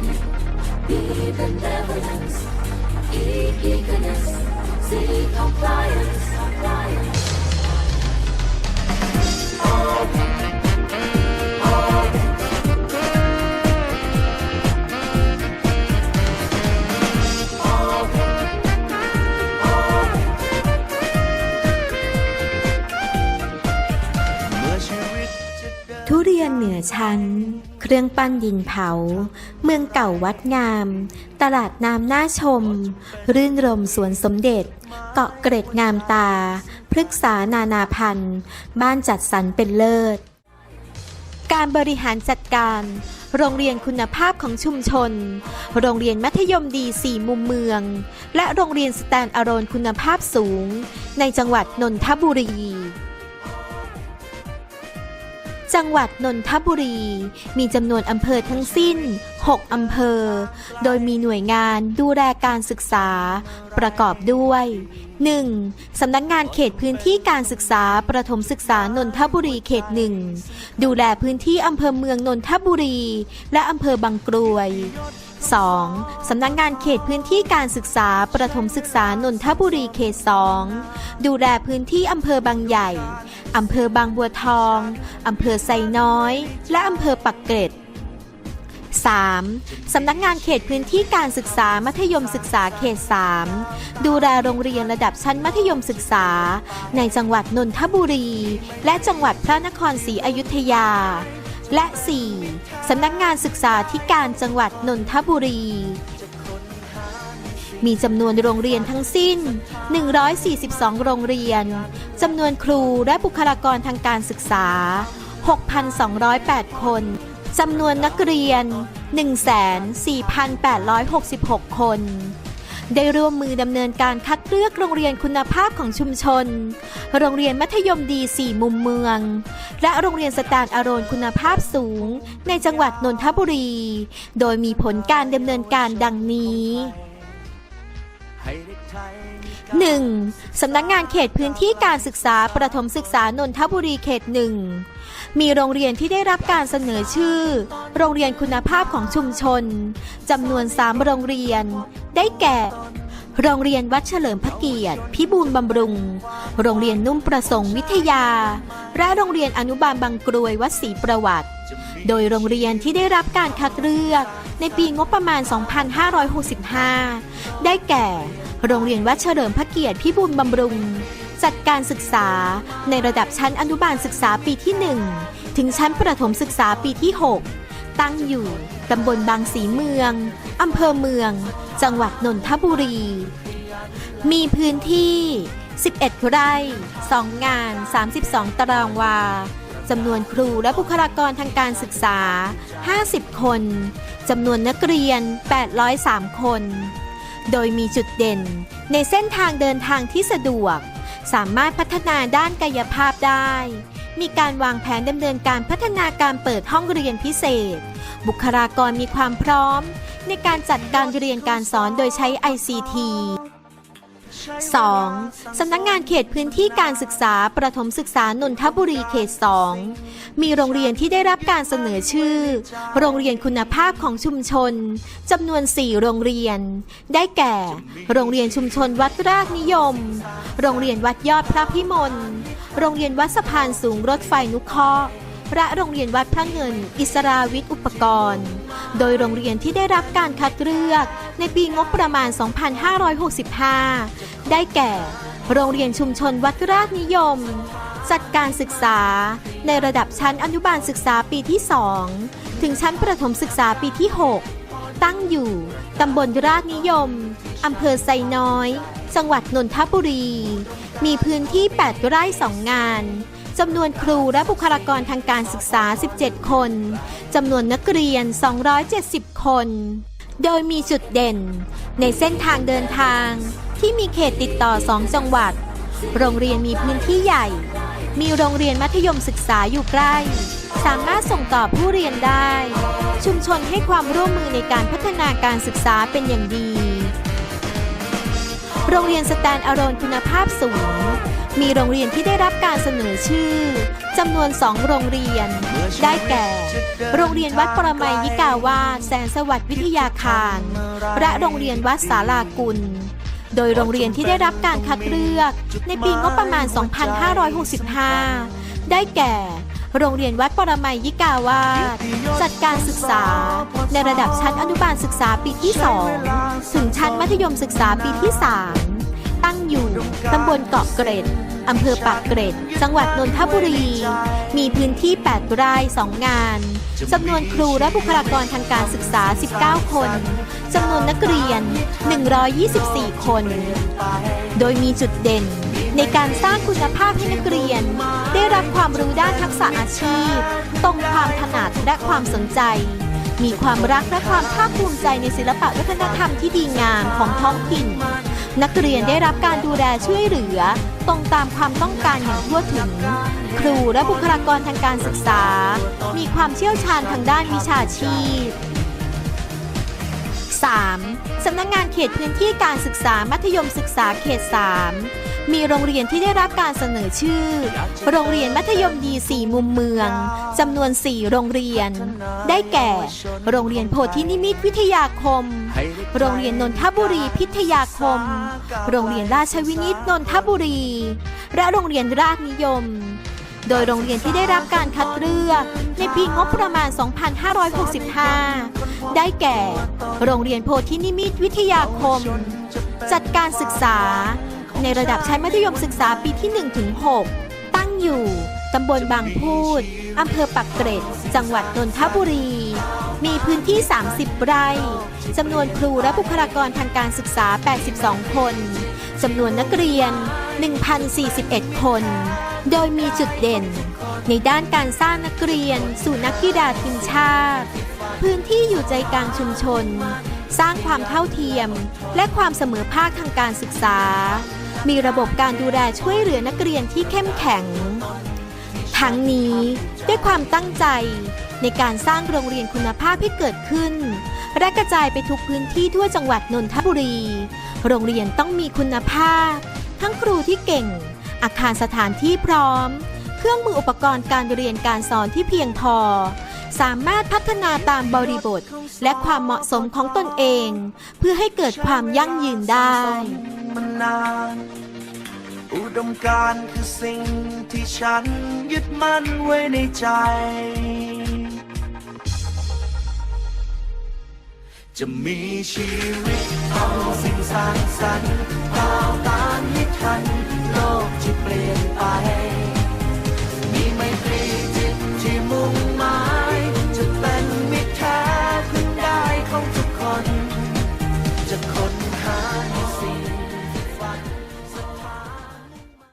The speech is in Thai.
ready. Be benevolence, e eagerness, seek compliance, compliance. ทุเรียนเหนือชั้น เครื่องปั้นดินเผา เมืองเก่าวัดงาม ตลาดน้ำน่าชม รื่นรมสวนสมเด็จ เกาะเกร็ดงามตา พฤกษานานาพันธ์บ้านจัดสรรเป็นเลิศ การบริหารจัดการ โรงเรียนคุณภาพของชุมชน โรงเรียนมัธยมดีสี่มุมเมือง และโรงเรียนสแตนอารอนคุณภาพสูง ในจังหวัดนนทบุรี จังหวัดนนทบุรี มีจำนวนอำเภอทั้งสิ้น 6 อำเภอ โดยมีหน่วยงานดูแลการศึกษา ประกอบด้วย 1. สำนักงานเขตพื้นที่การศึกษาประถมศึกษานนทบุรีเขตหนึ่ง ดูแลพื้นที่อำเภอเมืองนนทบุรี และอำเภอบางกรวย 2. สำนักงานเขตพื้นที่การศึกษาประถมศึกษานนทบุรีเขต 2 ดูแลพื้นที่อำเภอบางใหญ่ อำเภอบางบัวทอง อำเภอไซน้อย และอำเภอปักเกร็ด 3. สำนักงานเขตพื้นที่การศึกษามัธยมศึกษาเขต 3 ดูแลโรงเรียนระดับชั้นมัธยมศึกษา ในจังหวัดนนทบุรี และจังหวัดพระนครศรีอยุธยา และ 4. สำนักงานศึกษาธิการจังหวัดนนทบุรี มีจำนวนโรงเรียนทั้งสิ้น 142 โรงเรียน จำนวนครูและบุคลากรทางการศึกษา 6,208 คน จำนวนนักเรียน 14,866 คน ได้ร่วมมือดำเนินการคัดเลือกโรงเรียนคุณภาพของชุมชน โรงเรียนมัธยมดีสี่มุมเมือง และโรงเรียนสแตนอารอนคุณภาพสูง ในจังหวัดนนทบุรี โดยมีผลการดำเนินการดังนี้ 1. สำนักงานเขตพื้นที่การศึกษาประถมศึกษานนทบุรีเขตหนึ่งมีโรงเรียนที่ได้รับการเสนอชื่อ โรงเรียนคุณภาพของชุมชนจำนวน 3 โรงเรียน ได้แก่ โรงเรียนวัดเฉลิมพระเกียรติ พิบูลบำรุง โรงเรียนนุ่มประสงค์วิทยา และโรงเรียนอนุบาลบางกรวยวัดศรีประวัติ โดยโรงเรียนที่ได้รับการคัดเลือก ในปีงบประมาณ 2565 ได้แก่ โรงเรียนวัดเฉลิมพระเกียรติพิบูลบำรุง จัดการศึกษาในระดับชั้นอนุบาลศึกษาปีที่ 1 ถึงชั้นประถมศึกษาปีที่ 6 ตั้งอยู่ตำบลบางสีเมือง อำเภอเมือง จังหวัดนนทบุรี มีพื้นที่ 11 ไร่ 2 งาน 32 ตารางวา จำนวนครูและบุคลากรทางการศึกษา 50 คนจำนวนนักเรียน 803 คน โดยมีจุดเด่นในเส้นทางเดินทางที่สะดวก สามารถพัฒนาด้านกายภาพได้ มีการวางแผนดำเนินการพัฒนาการเปิดห้องเรียนพิเศษ บุคลากรมีความพร้อม ในการจัดการเรียนการสอนโดยใช้ ICT 2. สำนักงานเขตพื้นที่การศึกษาประถมศึกษานนทบุรีเขต 2 มีโรงเรียนที่ได้รับการเสนอชื่อ โรงเรียนคุณภาพของชุมชนจำนวน 4 โรงเรียน ได้แก่ โรงเรียนชุมชนวัดรากนิยม โรงเรียนวัดยอดพระพิมล โรงเรียนวัดสะพานสูงรถไฟนุเคราะห์และโรงเรียนวัดพระเงิน อิสราวิทย์อุปกรณ์ โดยโรงเรียนที่ได้รับการคัดเลือกในปีงบประมาณ 2565 ได้แก่ โรงเรียนชุมชนวัดราชนิยม จัดการศึกษา ในระดับชั้นอนุบาลศึกษาปีที่ 2 ถึงชั้นประถมศึกษาปีที่ 6 ตั้งอยู่ ตำบลราชนิยม อำเภอไซน้อย จังหวัดนนทบุรี มีพื้นที่ 8 ไร่ 2 งานจำนวนครูและบุคลากรทางการศึกษา 17 คน จำนวนนักเรียน 270 คน โดยมีจุดเด่น ในเส้นทางเดินทาง ที่มีเขตติดต่อ2จังหวัด โรงเรียนมีพื้นที่ใหญ่ มีโรงเรียนมัธยมศึกษาอยู่ใกล้ สามารถส่งต่อผู้เรียนได้ ชุมชนให้ความร่วมมือในการพัฒนาการศึกษาเป็นอย่างดี โรงเรียนสแตนอารอนคุณภาพสูง มีโรงเรียนที่ได้รับการเสนอชื่อจำนวนสองโรงเรียน ได้แก่ โรงเรียนวัดปรมัยยิกาวาสแสนสวัสดิ์วิทยาคาร และโรงเรียนวัดสาลากุล โดยโรงเรียนที่ได้รับการคัดเลือก ในปีงบประมาณ 2565 ได้แก่ โรงเรียนวัดปรมัยยิกาวาสจัดการศึกษา ในระดับชั้นอนุบาลศึกษาปีที่ 2 ถึงชั้นมัธยมศึกษาปีที่ 3 ตั้งอยู่ตำบลเกาะเกร็ดอำเภอปากเกร็ด จังหวัดนนทบุรี มีพื้นที่ 8 ไร่ 2 งาน จำนวนครูและบุคลากรทางการศึกษา 19 คนจำนวนนักเรียน 124 คน โดยมีจุดเด่น ในการสร้างคุณภาพให้นักเรียน ได้รับความรู้ด้านทักษะอาชีพ ตรงความถนัดและความสนใจ มีความรักและความภาคภูมิใจในศิลปะวัฒนธรรมที่ดีงามของท้องถิ่น นักเรียนได้รับการดูแลช่วยเหลือ ตรงตามความต้องการอย่างทั่วถึง ครูและบุคลากรทางการศึกษา มีความเชี่ยวชาญทางด้านวิชาชีพ 3. สำนักงานเขตพื้นที่การศึกษามัธยมศึกษาเขต 3 มีโรงเรียนที่ได้รับการเสนอชื่อ โรงเรียนมัธยมดี4มุมเมืองจำนวน 4 โรงเรียน ได้แก่ โรงเรียนโพธินิมิตวิทยาคม โรงเรียนนนทบุรีพิทยาคม โรงเรียนราชวินิตนนทบุรี และโรงเรียนราชนิยม โดยโรงเรียนที่ได้รับการคัดเลือกในปีงบประมาณ 2565 ได้แก่ โรงเรียนโพธินิมิตวิทยาคม จัดการศึกษา ในระดับชั้นมัธยมศึกษาปีที่1ถึง6ตั้งอยู่ตำบลบางพูด อำเภอปักเกร็ด จังหวัดนนทบุรี มีพื้นที่ 30 ไร่ จำนวนครูและบุคลากรทางการศึกษา 82 คน จำนวนนักเรียน 1,041 คน โดยมีจุดเด่น ในด้านการสร้างนักเรียน สู่นักกีฬาทีมชาติ พื้นที่อยู่ใจกลางชุมชน สร้างความเท่าเทียม และความเสมอภาคทางการศึกษา มีระบบการดูแลช่วยเหลือนักเรียนที่เข้มแข็ง ทั้งนี้ด้วยความตั้งใจในการสร้างโรงเรียนคุณภาพให้เกิดขึ้น และกระจายไปทุกพื้นที่ทั่วจังหวัดนนทบุรี โรงเรียนต้องมีคุณภาพ ทั้งครูที่เก่ง อาคารสถานที่พร้อม เครื่องมืออุปกรณ์การเรียนการสอนที่เพียงพอ สามารถพัฒนาตามบริบท และความเหมาะสมของตนเอง เพื่อให้เกิดความยั่งยืนได้มานานอุดมการคือสิ่งที่ฉันยึดมั่นไว้ในใจ จะมีชีวิตต้องสิ่งสร้างสรรค์ก้าวตามให้ทัน โ